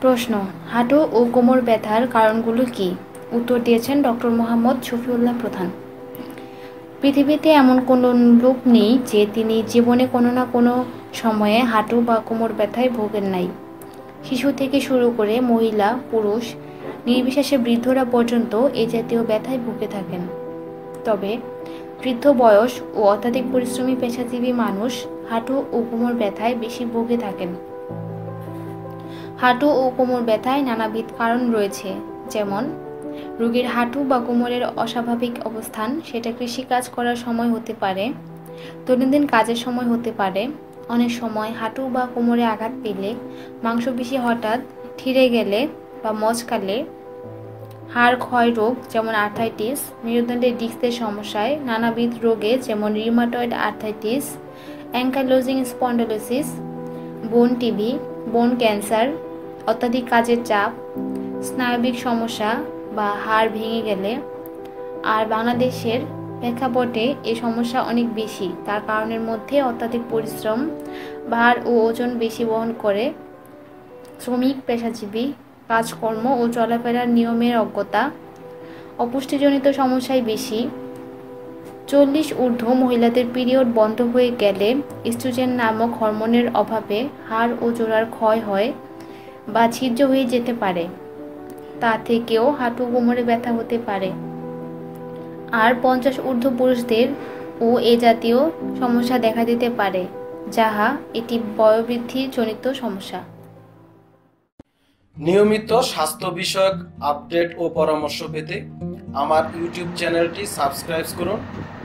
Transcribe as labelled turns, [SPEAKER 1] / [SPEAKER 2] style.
[SPEAKER 1] প্রশ্ন, হাঁটু ও কোমর ব্যথার কারণগুলো কি? উত্তর দিয়েছেন ডক্টর মোহাম্মদ শফিউল্লাহ প্রধান। পৃথিবীতে এমন কোনো লোক নেই যে তিনি জীবনে কোনো না কোনো সময়ে হাঁটু বা কোমর ব্যথায় ভোগেন নাই। শিশু থেকে শুরু করে মহিলা, পুরুষ, নির্বিশেষে বৃদ্ধরা পর্যন্ত এই জাতীয় ব্যথায় ভুগে থাকেন। তবে বৃদ্ধ বয়স ও অত্যাধিক পরিশ্রমী পেশাজীবী মানুষ হাঁটু ও কোমর ব্যথায় বেশি ভুগে থাকেন। হাঁটু ও কোমর ব্যথায় নানাবিধ কারণ রয়েছে, যেমন রোগীর হাঁটু বা কোমরের অস্বাভাবিক অবস্থান, সেটা কৃষিকাজ করার সময় হতে পারে, দৈনন্দিন কাজের সময় হতে পারে, অনেক সময় হাঁটু বা কোমরে আঘাত পেলে, মাংসপেশি হঠাৎ ঠিরে গেলে বা মচকালে, হাড় ক্ষয় রোগ যেমন আর্থাইটিস, মেরুদণ্ডের ডিস্কের সমস্যায়, নানাবিধ রোগে যেমন রিউমাটয়েড আর্থাইটিস অ্যাঙ্কালোজিং স্পন্ডোলোসিস, বোন টিভি বোন ক্যান্সার অত্যাধিক কাজের চাপ, স্নায়বিক সমস্যা বা হাড় ভেঙে গেলে, আর বাংলাদেশের প্রেক্ষাপটে এ সমস্যা অনেক বেশি। তার কারণের মধ্যে অত্যাধিক পরিশ্রম, ভার ও ওজন বেশি বহন করে শ্রমিক, পেশাজীবী, কাজকর্ম ও চলাফেরার নিয়মের অজ্ঞতা, অপুষ্টিজনিত সমস্যাই বেশি চল্লিশ ঊর্ধ্ব মহিলাদের পিরিয়ড বন্ধ হয়ে গেলে ইস্ট্রোজেন নামক হরমোনের অভাবে হাড় ও জোড়ার ক্ষয় হয় বা ছিদ্র হয়ে যেতে পারে, তা থেকেও হাঁটু কোমরে ব্যথা হতে পারে। আর পঞ্চাশ ঊর্ধ্ব পুরুষদের ও এ জাতীয় সমস্যা দেখা দিতে পারে, যাহা এটি বয়োবৃদ্ধি জনিত সমস্যা।
[SPEAKER 2] নিয়মিত স্বাস্থ্য বিষয়ক আপডেট ও পরামর্শ পেতে আমার ইউটিউব চ্যানেলটি সাবস্ক্রাইব করুন।